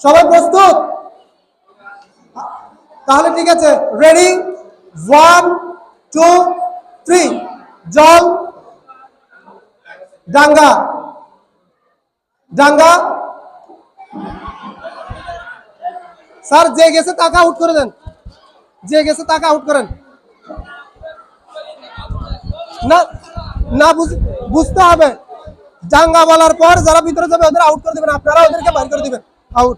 সবাই প্রস্তুত তাহলে ঠিক আছে রেডি ওয়ান টু থ্রি জল ডাঙ্গা ডাঙ্গা স্যার যে গেছে তাকে আউট করে দেন যে গেছে তাকে আউট করেন না না বুঝ- বুঝতে হবে ডাঙ্গা বলার পর যারা ভিতরে যাবে ওদের আউট করে দিবেন আপনারা ওদেরকে বাইর করে দিবেন আউট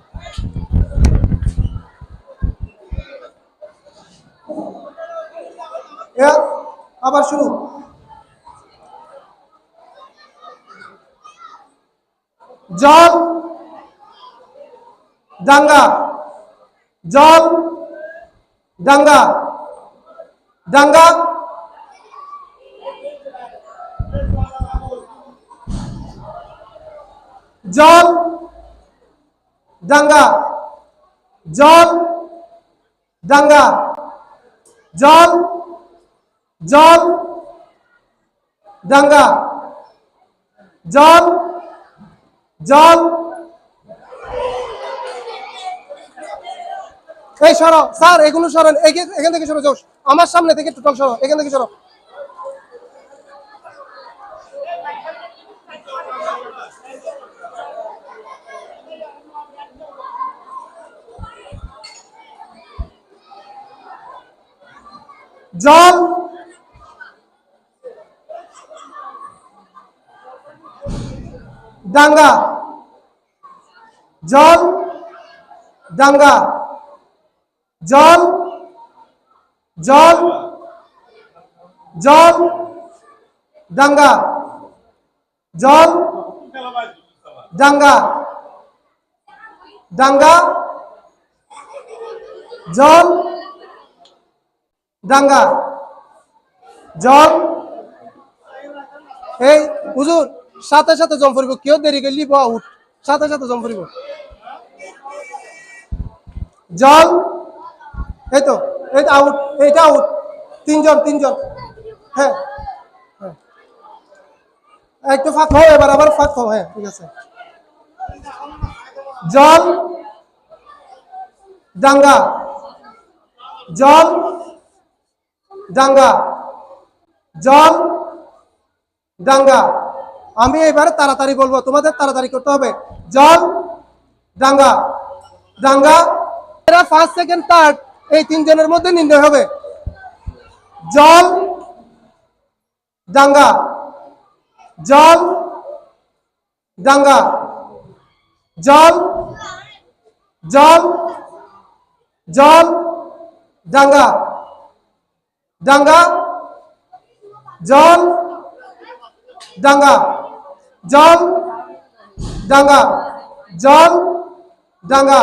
আবার শুরু জল ডাঙ্গা জল ডাঙ্গা ডাঙ্গা জল ডাঙ্গা জল ডাঙ্গা জল জল ডাঙ্গা জল জল। এই সরো, স্যার, এগুলো সরেন। এখান থেকে সরো যাও আমার সামনে থেকে টোটাল সরো। এখান থেকে সরো। জল। ডাঙ্গা জল। ডাঙ্গা জল। জল। জল। ডাঙ্গা জল। ডাঙ্গা ডাঙ্গা জল। ডাঙ্গা জল। এই, হুজুর, সাথে সাথে জম ফুরিব কেউ দেরি করলি বা উঠ সাথে সাথে জম ফুরিব জল। এই তো, এই আউট, এইটা আউট। তিনজন তিনজন। হ্যাঁ হ্যাঁ। একটু ফাঁক হও, এবার আবার ফাঁক হও হ্যাঁ ঠিক আছে। জল। ডাঙ্গা জল। ডাঙ্গা জল ডাঙ্গা আমি এবারে তাড়াতাড়ি বলব, তোমাদের তাড়াতাড়ি করতে হবে। জল ডাঙ্গা ডাঙ্গা এরা ফার্স্ট সেকেন্ড থার্ড এই তিনজনের মধ্যে নির্ণয় হবে। জল ডাঙ্গা জল ডাঙ্গা জল জল জল ডাঙ্গা ডাঙ্গা জল ডাঙ্গা জল ডাঙ্গা জল ডাঙ্গা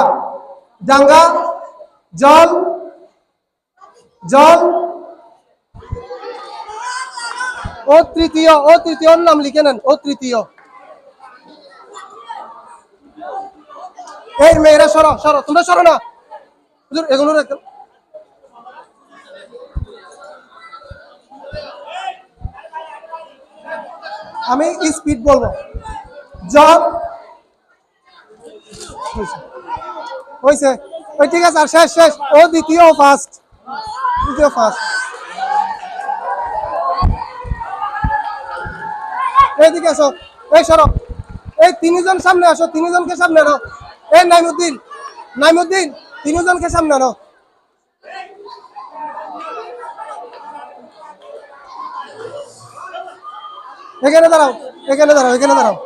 ডাঙ্গা জল জল। ও তৃতীয় ও তৃতীয় নাম লিখে নেন, ও তৃতীয়। এই মেয়েরা সরো সরো, তোমরা সরো না। এগুলো আমি স্পিড বলব। জব হয়েছে ওই ঠিক আছে, আর শেষ শেষ। ও দ্বিতীয় ফার্স্ট দ্বিতীয় ফার্স্ট এইদিকে আসো। এই সরো। এই তিনজন সামনে আসো। তিনজনকে সামনে আনো। এই নাইমুদ্দিন। নাইমুদ্দিন, তিনজনকে সামনে আনো। এখানে দাঁড়াও এখানে দাঁড়াও এখানে দাঁড়াও।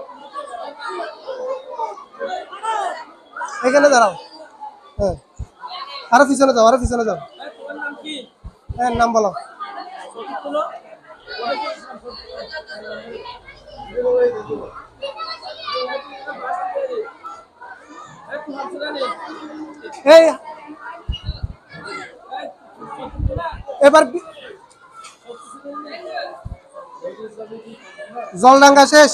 এখানে দাঁড়াও। হ্যাঁ। আরও পিছনে যাও, আরও পিছনে যাও। হ্যাঁ নাম বলো। এবার জলডাঙ্গা শেষ?